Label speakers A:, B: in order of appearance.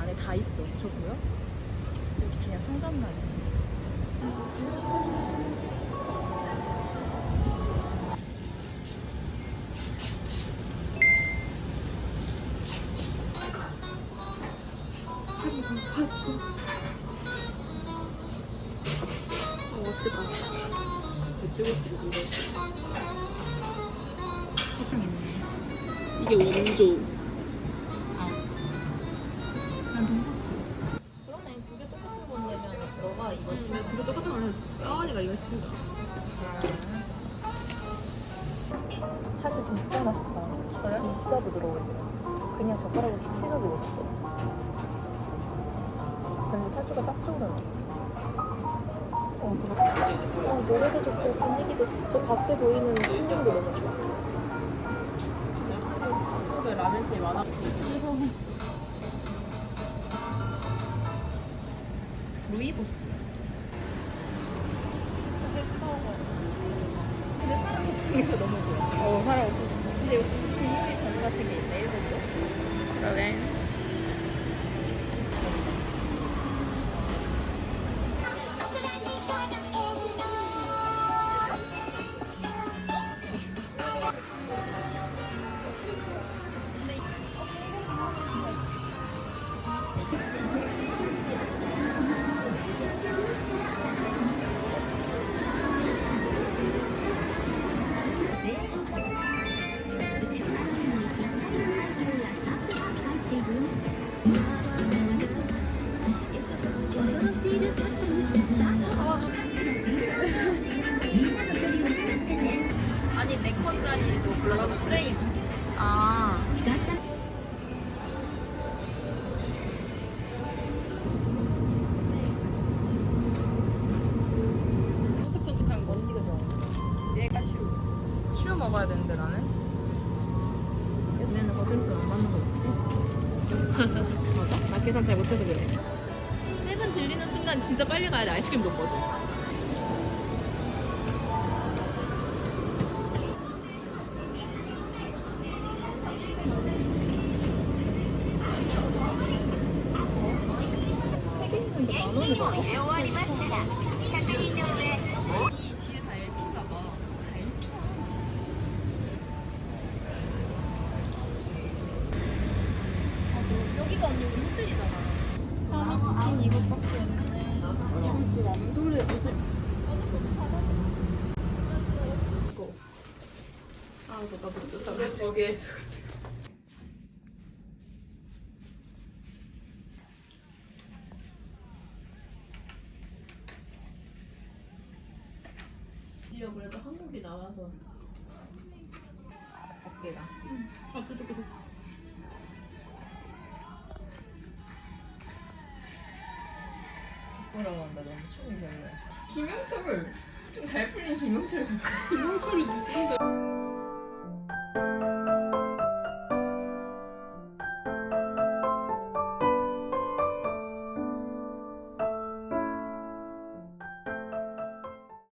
A: 안에 다 있어. 저 보여? 여기 그냥 상점만. 어, 맛있겠다. 이게 원조. 진짜 맛있다. 그래? 진짜 부드러워. 그냥 젓가락으로 쑥 찢어도 맛있어. 근데 차슈가 짭조름해. 어, 그래. 어, 노래도 좋고 분위기도 저 밖에 보이는 풍경도 너무 좋아.
B: 한국에 라면집이 많아
A: 루이보스. 근데 사람 소통이 너무 좋아.
B: 어 사람
A: 근데 여기 분유의 전 같은 게 있네, 일본도.
B: 그러네
A: 불러도 프레임.
B: 아
A: 쫀득쫀득한 먼지가 좋아. 얘가 슈.
B: 슈 먹어야 되는데 나는
A: 요즘에는 거들돈 안 받는 거 맞지? 맞아. 나 계산 잘 못해서 그래. 세븐 들리는 순간 진짜 빨리 가야 돼. 아이스크림 먹거든. 세개 있는데 만 원을 받아?
C: 終わりましたら確認の上
A: 이 뒤에 다 LP인가 봐. 다 LP야. 아, 너 여기가 아니고 호텔이잖아. 파미치킨 이것밖에 없네.
B: 무슨 맘돌이 무슨 아 저나 먼저 사가지
A: 드디어 그래도 한국이 나와서 어깨가.
B: 아 그래
A: 부끄러워 한다. 너무 춤이 별로야.
B: 김영철을 좀잘 풀린 김영철 김영철이 누군데